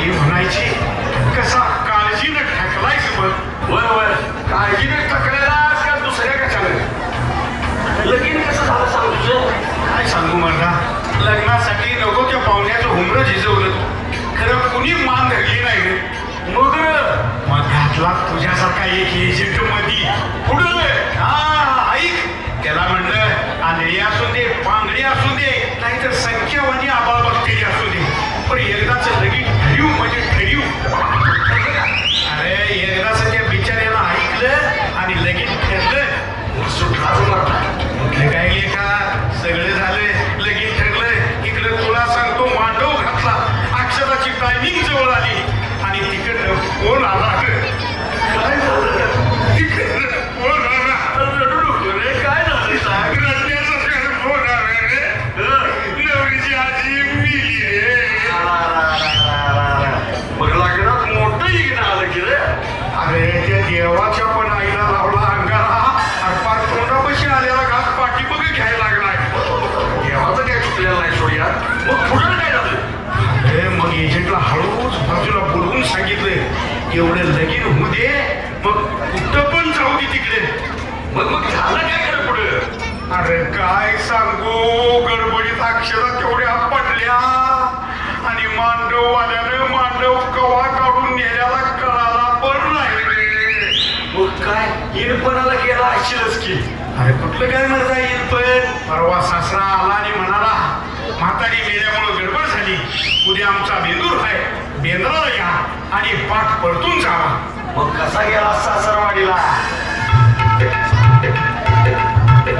आई म्हणायची कसा काळजीनं ठकलायस बघ वर वर काळजीने टकलेला का दुसऱ्या कशाला लगीन कसं झालं सांग तुझं? काय सांगू मला लग्नासाठी नको त्या पाहुण्याचं हुमरं झिजवलं. खरं कुणी मान धरली नाही. मग मग घातला तुझ्यासारखा एक एजंट मधी पुढं. हा ऐक. त्याला म्हणलं आंधळी असू दे पांगडी असू दे नाहीतर संख्यावानी आबाळ बघतेली असू दे. पण एकदाच लगीन ठरीव म्हणजे ठरीव अरे एकदाच त्या बिचाऱ्याला ऐकलं आणि लगेच ठरलं सुटलाच म्हटलं काय का? सगळं झालं लगेच ठरलं इकडं तुला सांगतो मांडव घातला. अक्षराची टायमिंग जवळ आली. आणि तिकडनं कोण आला काय अरे काय सांगू? गडबडीत अक्षरा तेवढ्या पडल्या. आणि मांडव आल्यानं मांडव कवा काढून नेल्याला कळाला पण नाही. रे. मग काय? इरपणाला गेला असशीलच की. अरे कुठलं काय म्हणता येईल पण परवा सासरा आला आणि म्हणाला म्हातारी मेल्यामुळे गडबड झाली. उद्या आमचा बेंदूर आहे. बेंद्राला या आणि पाठ परतून जावा. मग कसा गेला सासरवाडीला?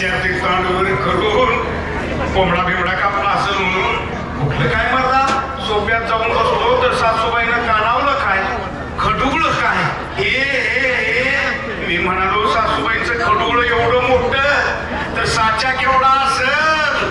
काही ते तोंडवर करून कोंबडा बिबडा कापला असं म्हणून कुठलं काय मरला? सोप्यात जाऊन बसलो तर सासूबाईनं कानावलं काय? खडुगळं काय? हे हे हे. मी म्हणालो सासूबाईचं खडुगळ एवढं मोठं तर साच्या केवढा असेल?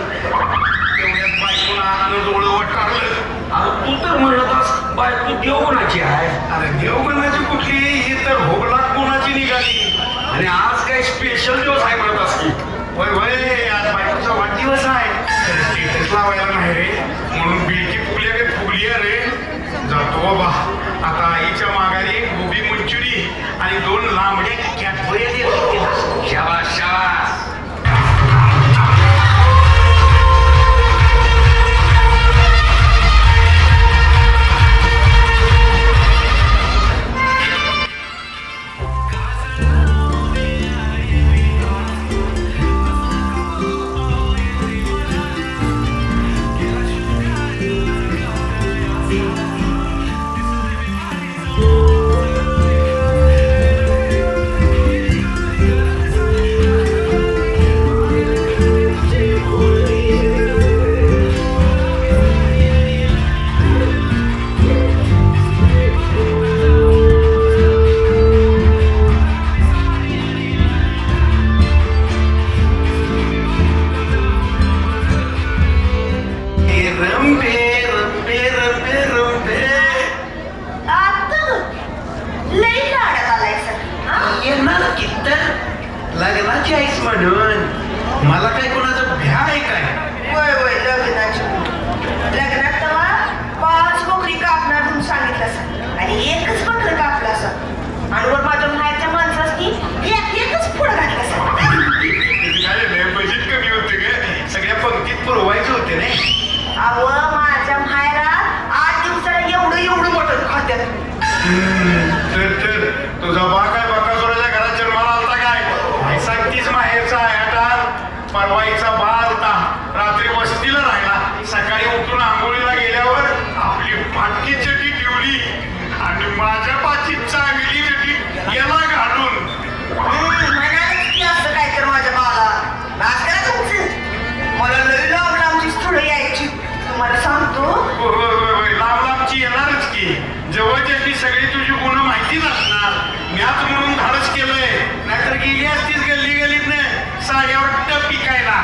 तेवढ्यात बायकोनं आतनं डोळं वटारलं. अरे तू तर म्हणतास बाय तू देवगुणाची आहे? अरे देवगुणाची कुठली? ही तर भोगला कोणाची निघाली? आणि आज काय स्पेशल दिवस आहे म्हणत की वय वय आज बायकोचा वाढदिवस आहे. तर स्टेटस लावायला नाही रे. म्हणून बिलकी फुगल्या रे फुगलिया रे. जातो बाबा. आता आईच्या माघारी गोबी मंचुरी आणि दोन लांबड्या कॅटबऱ्या शाबा शाबा परवाईचा बा आलता रात्री वस्तीला राहिला. सकाळी उठून आंघोळीला गेल्यावर आपली फाटकी चटी ठेवली आणि माझ्या पाचीत चांगली चटी याला घालून. असं काय तर माझ्या बाला नाच करा तुमचं मला लई लांब लांबची स्थळं यायची. तुम्हाला सांगतो. लांब लांबची येणारच की. जवळच्यातली सगळी तुझी गुण माहितीच असणार. म्याच म्हणून धाडस केलंय. नाहीतर गेली असतीस गल्ली गल्लीत साड्यावर टप पिकायला.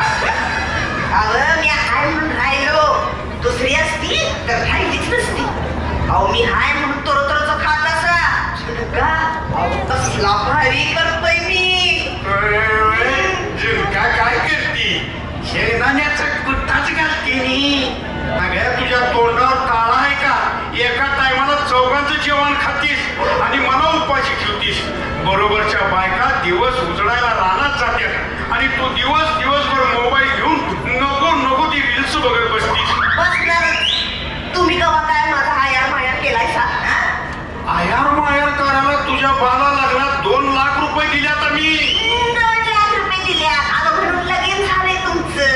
अगं मी हाय म्हणून राहिलो. दुसरी असती तर राहिलीच नसती. अहो मी हाय म्हणून तोर तोरच खात असा. का अहो कसला भारी करतोय मी. झुणका काय करती? शेंगदाण्याचा कुट्टाच घालते नी. अगं तुझ्या तोंडावर काळा आहे का? एका टायमाला चौघांचं जेवण खातीस आणि मला उपाशी ठेवतीस. बरोबरच्या बायका दिवस उजळायला रानात जात्यात. आणि तू दिवस दिवसभर मोबाईल घेऊन नको नको ती रील्स बघत बसतीस. बसणारच तुम्ही कवा काय माझा हायार मायार केलाय सा हा? आयार मायार करायला तुझ्या बाला लग्नात दोन लाख रुपये दिल्यात मी. दोन लाख रुपये दिले. म्हणून लगीन झालंय तुमचं.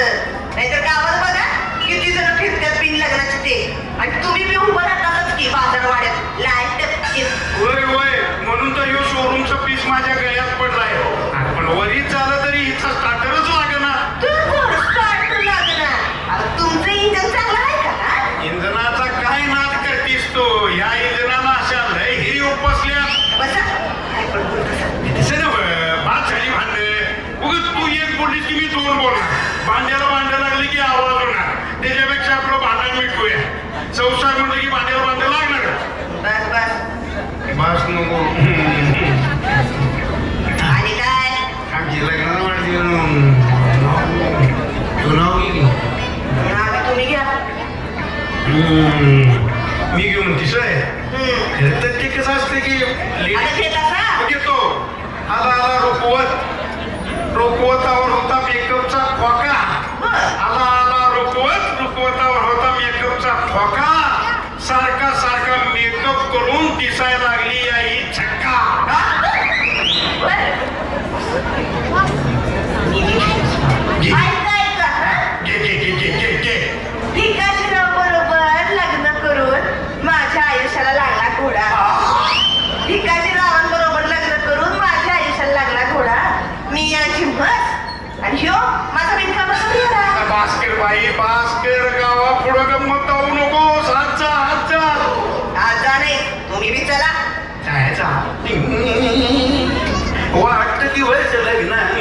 नाहीतर गावात बघा किती जण फिरतात बिन लग्नाचे ते. आणि तुम्ही बी उभं राहतातच की बाजारवाड्यात. घेता आला आला रुकवत रुकवतावर होता मेकअपचा खोका. आला आला रुकवत रुकवतावर होता मेकअपचा खोका. सारखा सारखा मेकअप करून दिसायला लागली आई छक्का ऐका ऐका हा? घे घे घे घे घे घे भिकाजीराव बरोबर लग्न करून माझ्या आयुष्याला लागला घोडा भिकाजीरावांबरोबर लग्न करून माझ्या आयुष्याला लागला घोडा मी याची म्हस आणि ह्यो माझा बिनका बसून घोडा बास्केट बाई बास्केट गावा पुढं गंमत जाऊ नको हातचा हातचा आज नाही तुम्ही बी चला जायचा वाटत दिवस लग्न.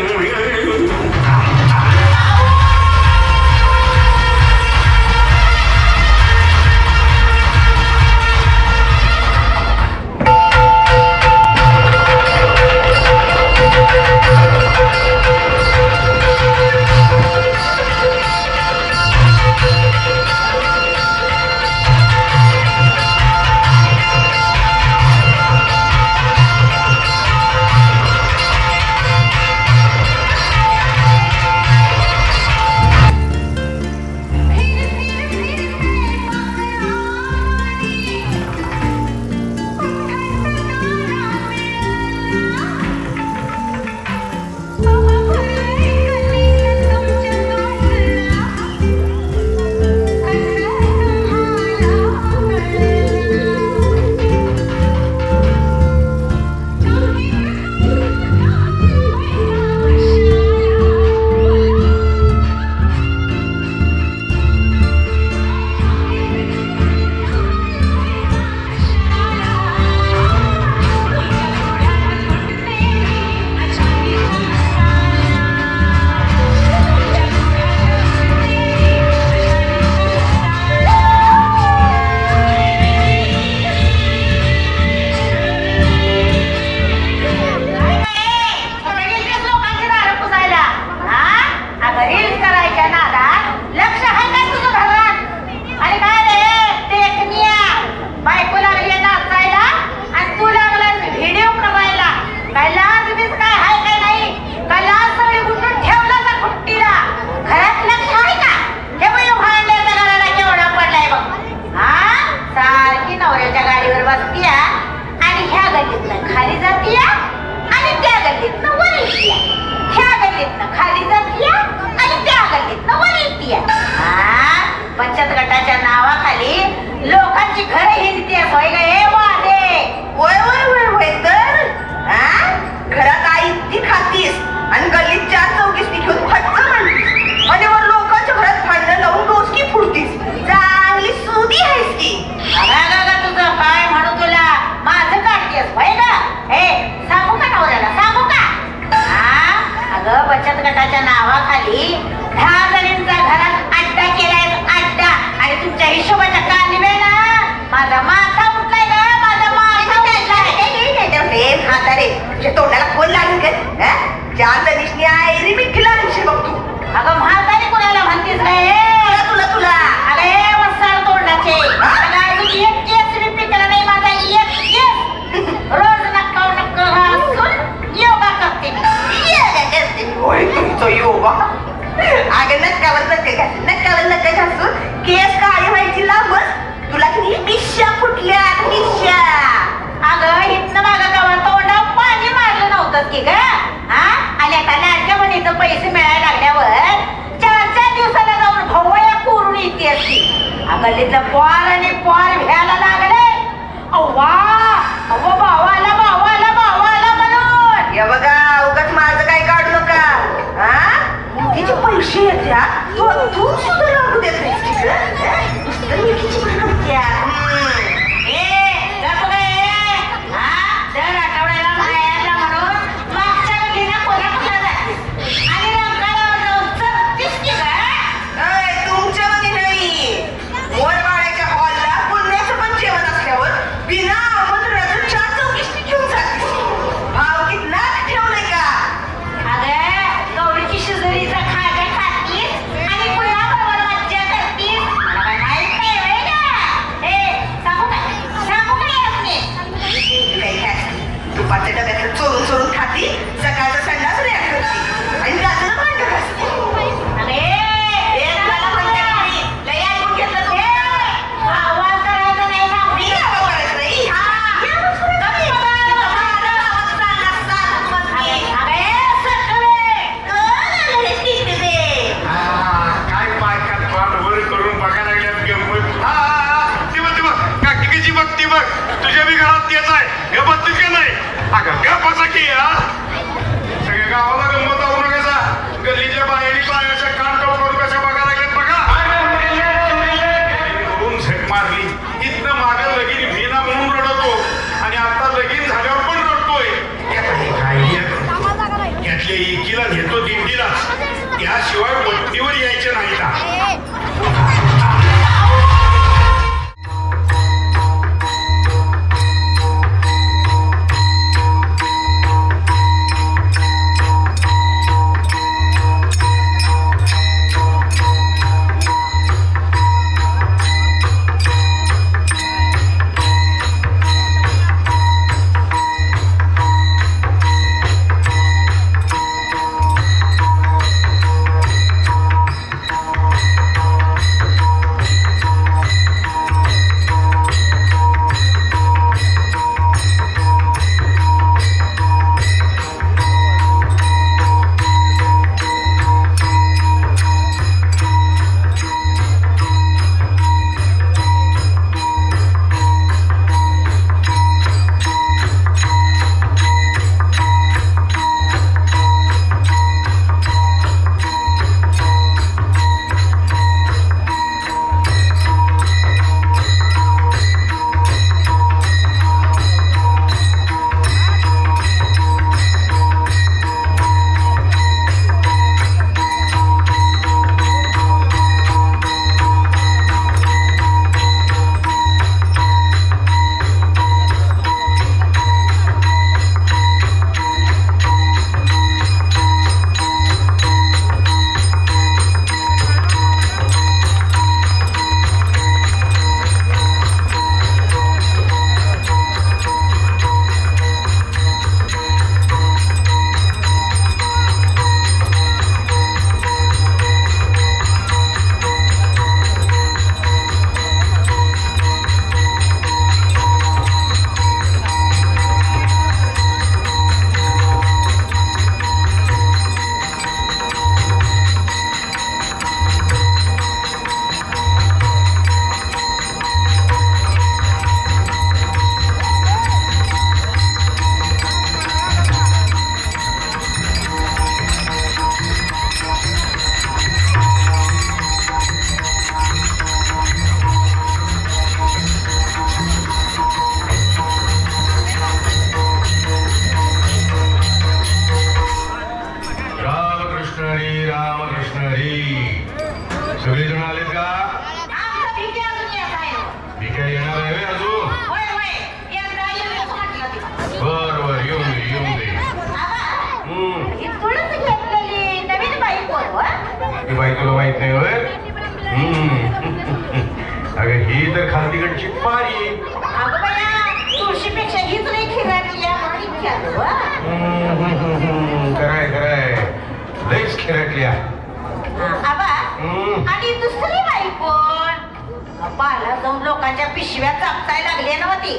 पिशव्या चापताय लागले ना ती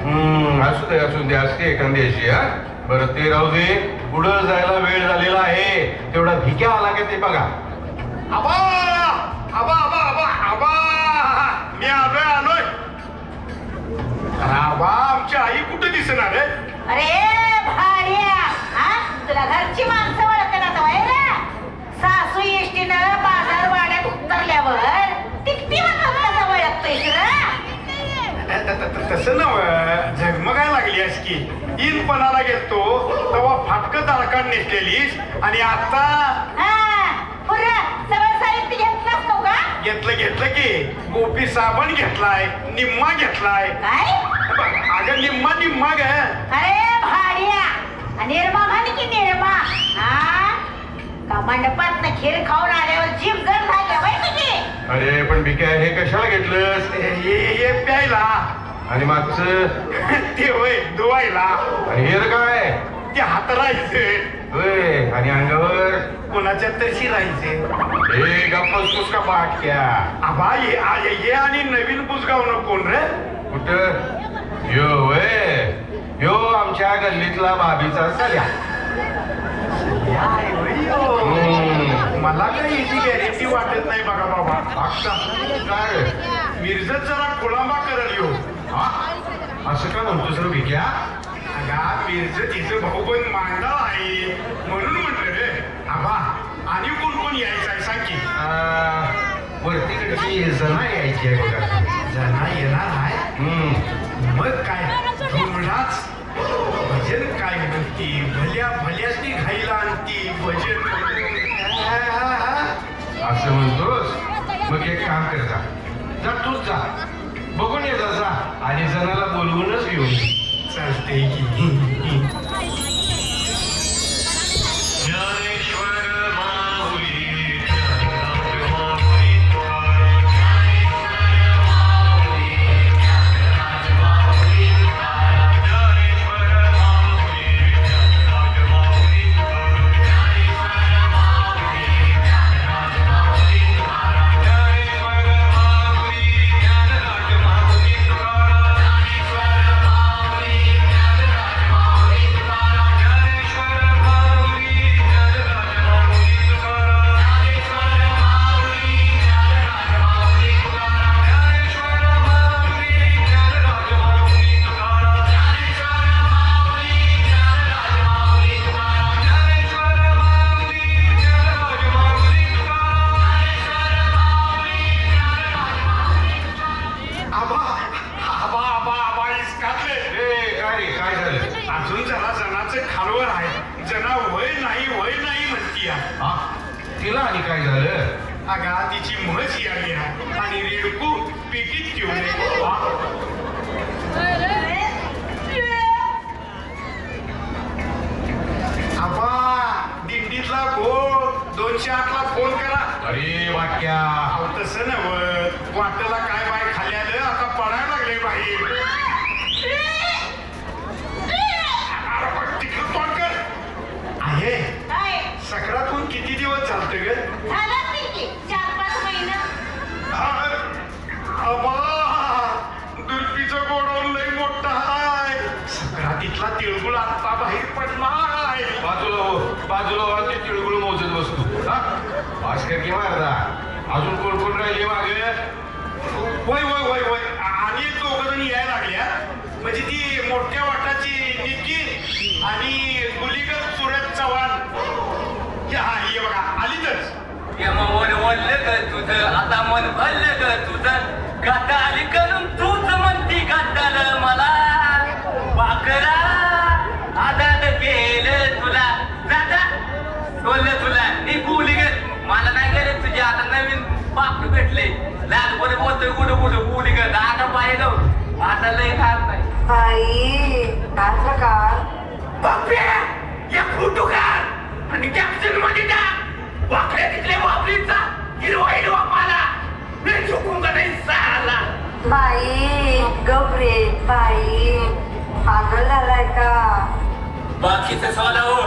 हम्म, असू दे असू दे असते एखादी अशी हा? बरं ते राहू दे. पुढं जायला वेळ झालेला आहे. तेवढा भिक्या आला का ते बघा. आबा आबा आबा आबा आबा. मी आलोय आलोय. अरे आबा आमची आई कुठे दिसणार आहे? अरे भाड्या. हा? तुला घरची माणसं ओळखतात होय ना सासू एसटीनं बाजार वाड्यात उतरल्यावर तिकटी कसं ओळखतोय त- तसं नव झगमगाय लागली आहेस की इनपणाला गेलतो तेव्हा फाटकं दाळकान नेसलेलीस आणि आता हा घेतलं घेतलं की. गोपी साबण घेतलाय निम्मा घेतलाय. अगं निम्मा निम्मा ग. अरे भाड्या. निर्मा म्हणे की निर्मा? हा? मंडपात खीर खाऊन आल्यावर जीभ जड झाल्या अरे पण भिक्या हे कशाला घेतलंस? हे प्यायला. आणि मागचं? ते होय धुवायला. आणि हे रे काय? ते हात राहायचे. होय आणि अंगावर? कोणाच्या तशी राहायचे. हे गप्पस का पाटक्या? आबा ये आ- ये आणि नवीन बुजगाव कोण रे? कुठं? यो वय यो आमच्या गल्लीतला बाबीचा सल्या हम्म. मला काही याची गॅरंटी वाटत नाही बघा बाबा. काय? मिरजत जरा खोळंबा करल यो हा? असं का म्हणतोस रे भिक्या अगा मिरजत तिचं भाऊ पण मांडा आहे. म्हणून म्हटलं रे. आबा आणि कोण कोण यायचं आहे सांग की. वरतीकडची जना यायची आहे बघा. जना येणार आहे. मग काय? धुमडाच भजन काय म्हणती? भल्या भल्याची घाईला आणती. भजन असं म्हणतोस? मग एक काम कर जा. जा तूच जा. बघून ये जा आणि जणाला बोलवूनच घेऊन चालते की. आबा आबा आबा आबा इसकातले. ए काय रे काय झालं? अजून जरा जनाचं खालवर आहे. जना वय नाही वय नाही म्हणती हा? तिला आणि काय झालं? अगा तिची म्हस आली आहे. आणि रेडकू पेटीत घेऊन ये. आबा दिंडीतला फोन. दोनशे आठला फोन करा. अरे वाक्या. अहो तसं नव वाटेला काय बाय खाली आलं आता पडायला लागले बाहेर अरे पण तिकडं तोंड कर आहे काय सक्रातून किती दिवस चालतं ग झालं असतील की चार पाच महिना आबा दुर्पीचं गोडवून लई मोठा हाय सक्रातीतला तिळगुळ आता बाहेर पडलाय बाजूला हो बाजूला हो ते तिळगुळ मोजत बसतो हा भास्कर की मारदा अजून कोण कोण राहिले मागे? होय होय होय होय आणि एक दोघ जण यायला लागल्या म्हणजे ती मोठ्या वाटाची निकी आणि गुलीगर सुरज चव्हाण. हा ये बघा आली तर. ये मग वन वल्ल ग तुझं आता मन भरलं ग तुझं. गाता आली करून तूच म्हणती गाताल मला. वाकरा आदात केलं तुला. जाता बोललं मला गरज तुझी आता नवीन बाप भेटले. लहानपणी बोलतोय कुठं कुठं कुठे ग आता पाहिलं आता लय खात नाही. बाई काय प्रकार बापरे या फोटो काढ आणि कॅप्शनमध्ये टाक. वाकड्या तिथल्या बापरीचा हिरवा हिरवा पाला. मी चुकून का नाही साला. बाई गबरे बाई. पागल झालाय का? बाकीचं सोला हो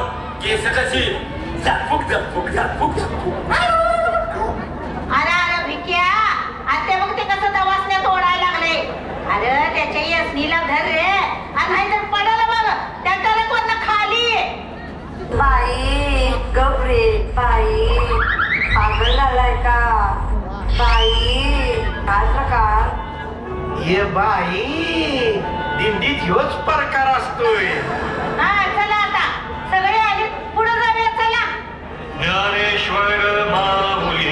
केस कशी? झटफुक झटफुक झटफुक झटफुक अरे अरे भिक्या आता मग ते कसं दवासण्यात ओढायला लागले अरे त्याच्या यसनीला धर रे. आणि नाही तर पडायला बघ. त्याला कोण खाली. बाई गबरे बाई. पागल झालाय का? बाई काय प्रकार? ये बाई दिंडीत ह्योच प्रकार असतोय. हा चला आता. सगळे आले पुढे जाऊया चला. ज्ञानेश्वर माऊली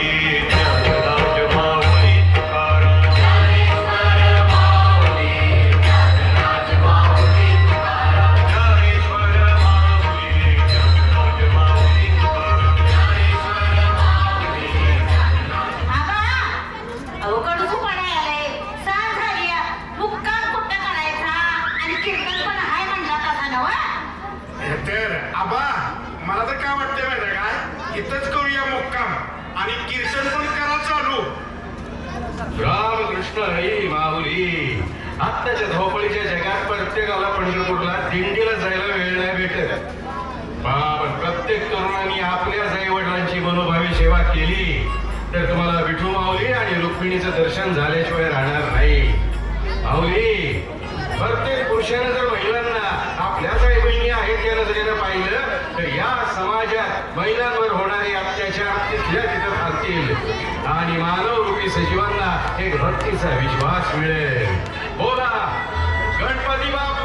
रामकृष्ण हरी माऊली. आत्ताच्या धावपळीच्या जगात प्रत्येकाला पंढरपूरला दिंडीला जायला वेळ नाही भेटत. पण प्रत्येक तरुणांनी आपल्या आई वडिलांची मनोभावी सेवा केली तर तुम्हाला विठू माऊली आणि रुक्मिणीचं दर्शन झाल्याशिवाय राहणार नाही. माऊली प्रत्येक पुरुषाने जर महिलांना नजरेनं पाहिलं तर या समाजात महिलांवर होणारे अत्याचार तिथल्या तिथं असतील आणि मानव रूपी सजीवांना एक भक्तीचा विश्वास मिळेल. बोला गणपती बाबा